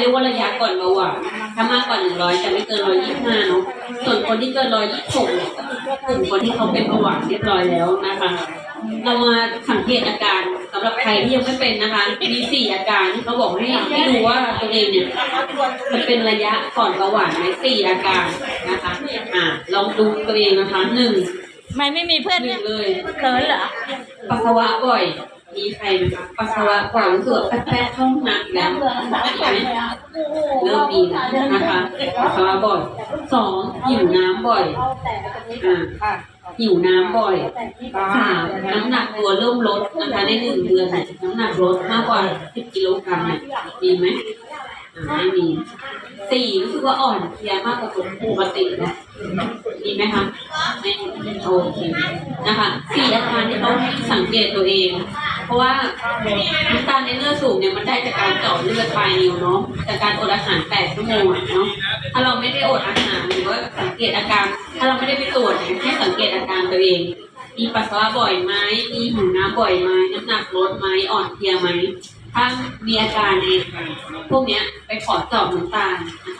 เรียกว่าระยะก่อนเบาหวานถ้ามากกว่าหนึ่งร้อยจะไม่เกินร้อยยี่สิบห้าเนาะ ส่วนคนที่เกินร้อยยี่สิบหกเนี่ยก็คือกลุ่มคนที่เขาเป็นเบาหวานเรียบร้อยแล้วนะคะ เรามาสังเกตอาการสำหรับใครที่ยังไม่เป็นนะคะ มีสี่อาการที่เขาบอกให้ให้ดูว่าตัวเองเนี่ยมันเป็นระยะก่อนเบาหวานไหมสี่อาการนะคะ อ่าลองดูตัวเองนะคะหนึ่งไม่ไม่มีเพื่อนหนึ่เนี่ยงเลยเขินเหรอ ปัสสาวะบ่อย มีใครไหมคะปัสสาวะบ่อยรู้สึกว่าแป๊ะๆเข้าห้องน้ำแล้วมีไหมเริ่มมีแล้วนะคะปัสสาวะบ่อยสองหิวน้ำบ่อยอ่าหิวน้ำบ่อยสามน้ำหนักตัวเริ่มลดนะคะในหนึ่งเดือนเนี่ยน้ำหนักลดมากกว่าสิบกิโลกรัมเนี่ยมีไหมอ่าไม่มีสี่รู้สึกว่าอ่อนเพลียมากกว่าปกตินะมีไหมคะไม่โอเคนะคะสี่อาการที่ต้องให้สังเกตตัวเอง เพราะว่าน้ำตาลในเลือดสูงเนี่ยมันได้จากการเจาะเลือดปลายนิ้วเนาะจากการอดอาหารแปดชั่วโมงเนาะถ้าเราไม่ได้อดอาหารหรือว่าสังเกตอาการ ถ้าเราไม่ได้ไปตรวจเนี่ยให้สังเกตอาการตัวเอง มีปัสสาวะบ่อยไหมมีหิวน้ำบ่อยไหมน้ำหนักลดไหมอ่อนเพลียไหมถ้ามีอาการในพวกเนี้ยไปขอเจาะน้ำตาลนะคะ